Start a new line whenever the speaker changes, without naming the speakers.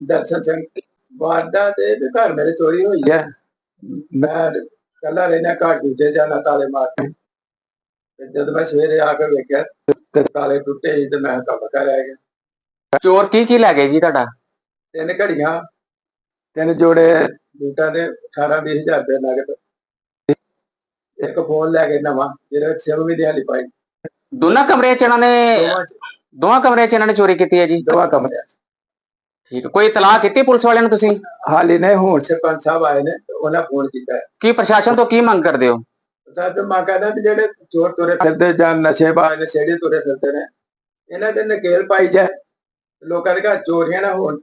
ਦਰਸ਼ਨ ਸਿੰਘ ਵਾਰਦਾ ਦੇ ਤੇ ਘਰ ਮੇਰੇ ਚੋਰੀ ਹੋਈ ਹੈ ਮੈਂ ਕੱਲਾ ਰਹਿਣਾ ਘਰ ਦੂਜੇ ਜਾਣਾ ਤਾਲੇ ਮਾਰ ਕੇ। ਤੇ ਜਦ ਮੈਂ ਸਵੇਰੇ ਆ ਕੇ ਵੇਖਿਆ ਤੇ ਤਾਲੇ ਟੁੱਟੇ ਸੀ ਤੇ ਮੈਂ ਕੰਮ ਕਰ ਰਹਿ ਗਿਆ
ਚੋਰ ਕੀ ਕੀ ਲੈ ਗਏ ਜੀ ਤੁਹਾਡਾ?
ਤਿੰਨ ਘੜੀਆਂ ਤਿੰਨ ਜੋੜੇ ਬੂਟਾਂ ਦੇ 18 20000 ਰੁਪਏ ਨਗਦ। ਇੱਕ ਫੋਨ ਲੈ ਕੇ ਨਵਾਂ ਜਿਹਦੇ ਵਿੱਚ ਸਿਮ ਵੀ ਦਿਹਾਲੀ ਪਾਈ।
ਦੋਨਾਂ ਕਮਰੇ 'ਚ ਇਹਨਾਂ ਨੇ
ਦੋਵਾਂ
ਕਮਰਿਆਂ 'ਚ ਇਹਨਾਂ ਨੇ ਚੋਰੀ ਕੀਤੀ ਹੈ ਜੀ?
ਦੋਵਾਂ ਕਮਰਿਆਂ ਚ।
ਠੀਕ ਹੈ। ਕੋਈ ਇਤਲਾਹ ਕੀਤੀ ਪੁਲਿਸ ਵਾਲਿਆਂ ਨੂੰ ਤੁਸੀਂ
ਹਾਲੇ ਨੇ ਹੁਣ ਸਰਪੰਚ ਸਾਹਿਬ ਆਏ ਨੇ ਉਹਨਾਂ ਫੋਨ ਕੀਤਾ ਹੈ।
ਕੀ ਪ੍ਰਸ਼ਾਸਨ ਤੋਂ ਕੀ ਮੰਗ ਕਰਦੇ ਹੋ
ਸੱਚ ਮੈਂ ਕਹਿੰਦਾ ਵੀ ਜਿਹੜੇ ਚੋਰ ਤੁਰੇ ਫਿਰਦੇ ਜਾਂ ਨਸ਼ੇਬਾਜ਼ ਨਸ਼ੇੜੀ ਤੁਰੇ ਫਿਰਦੇ ਨੇ ਇਹਨਾਂ ਦੇ ਨਕੇਲ ਪਾਈ ਜਾਏ ਲੋਕਾਂ ਦੇ ਘਰ ਚੋਰੀਆਂ ਨਾ ਹੋਣ